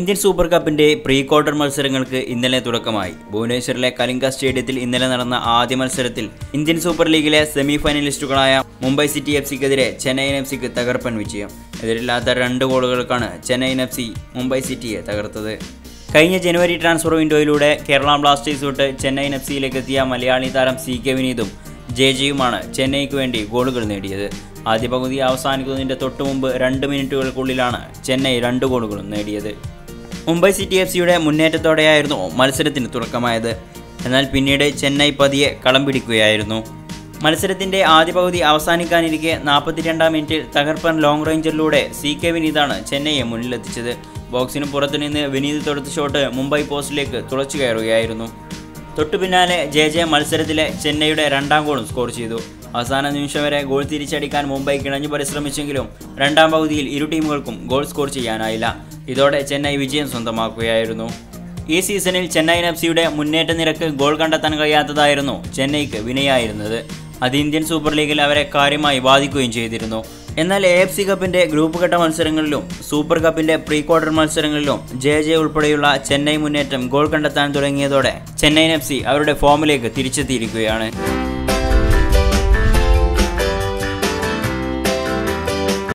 Indian super കപ്പിന്റെ pre quarter മത്സരങ്ങൾക്ക് ഇന്നലെ തുടക്കമായി. ഭുവനേശ്വറിലെ കലിംഗ സ്റ്റേഡിയത്തിൽ ഇന്നലെ നടന്ന ആദ്യ മത്സരത്തിൽ ഇന്ത്യൻ സൂപ്പർ ലീഗിലെ സെമി ഫൈനലിസ്റ്റുകളായ മുംബൈ സിറ്റി എഫ് സിക്കെതിരെ ചെന്നൈയിൻ എഫ് സിക്ക് തകർപ്പൻ വിജയം. എതിരില്ലാത്ത രണ്ട് ഗോളുകൾക്കാണ് ചെന്നൈയിൻ എഫ് സി മുംബൈ സിറ്റിയെ തകർത്തത്. കഴിഞ്ഞ ജനുവരി ട്രാൻസ്ഫർ വിൻഡോയിലൂടെ കേരള ബ്ലാസ്റ്റേഴ്സ് തൊട്ട് ചെന്നൈയിൻ എഫ് സിയിലേക്ക് എത്തിയ മലയാളി താരം സി കെ വിനീതും ജെ ജെയുമാണ് ചെന്നൈക്ക് വേണ്ടി ഗോളുകൾ നേടിയത്. ആദ്യ പകുതി അവസാനിക്കുന്നതിന്റെ തൊട്ടുമുമ്പ് രണ്ട് മിനിറ്റുകൾക്കുള്ളിലാണ് ചെന്നൈ രണ്ട് ഗോളുകളും നേടിയത്. മുംബൈ സിറ്റി എഫ് സിയുടെ മുന്നേറ്റത്തോടെയായിരുന്നു മത്സരത്തിന് തുടക്കമായത്. എന്നാൽ പിന്നീട് ചെന്നൈ പതിയെ കളം പിടിക്കുകയായിരുന്നു. മത്സരത്തിന്റെ ആദ്യ പകുതി അവസാനിക്കാനിരിക്കെ നാൽപ്പത്തിരണ്ടാം മിനിറ്റിൽ തകർപ്പൻ ലോങ് റേഞ്ചറിലൂടെ സി കെ വിനീതാണ് ചെന്നൈയെ മുന്നിലെത്തിച്ചത്. ബോക്സിന് പുറത്തുനിന്ന് വിനീത് തൊടുത്ത ഷോട്ട് മുംബൈ പോസ്റ്റിലേക്ക് തുളച്ചു കയറുകയായിരുന്നു തൊട്ടു പിന്നാലെ ജെ ജെ മത്സരത്തിലെ ചെന്നൈയുടെ രണ്ടാം ഗോളും സ്കോർ ചെയ്തു. അവസാന നിമിഷം വരെ ഗോൾ തിരിച്ചടിക്കാൻ മുംബൈ കിണഞ്ഞു പരിശ്രമിച്ചെങ്കിലും രണ്ടാം പകുതിയിൽ ഇരു ടീമുകൾക്കും ഗോൾ സ്കോർ ചെയ്യാനായില്ല. ഇതോടെ ചെന്നൈ വിജയം സ്വന്തമാക്കുകയായിരുന്നു. ഈ സീസണിൽ ചെന്നൈയിൻ എഫ് സിയുടെ മുന്നേറ്റ നിരക്ക് ഗോൾ കണ്ടെത്താൻ കഴിയാത്തതായിരുന്നു ചെന്നൈക്ക് വിനയായിരുന്നത്. അത് ഇന്ത്യൻ സൂപ്പർ ലീഗിൽ അവരെ കാര്യമായി ബാധിക്കുകയും ചെയ്തിരുന്നു. എന്നാൽ എ എഫ് സി കപ്പിന്റെ ഗ്രൂപ്പ് ഘട്ട മത്സരങ്ങളിലും സൂപ്പർ കപ്പിന്റെ പ്രീ ക്വാർട്ടർ മത്സരങ്ങളിലും ജെ ജെ ഉൾപ്പെടെയുള്ള ചെന്നൈ മുന്നേറ്റം ഗോൾ കണ്ടെത്താൻ തുടങ്ങിയതോടെ ചെന്നൈയിൻ എഫ് സി അവരുടെ ഫോമിലേക്ക് തിരിച്ചെത്തിയിരിക്കുകയാണ്.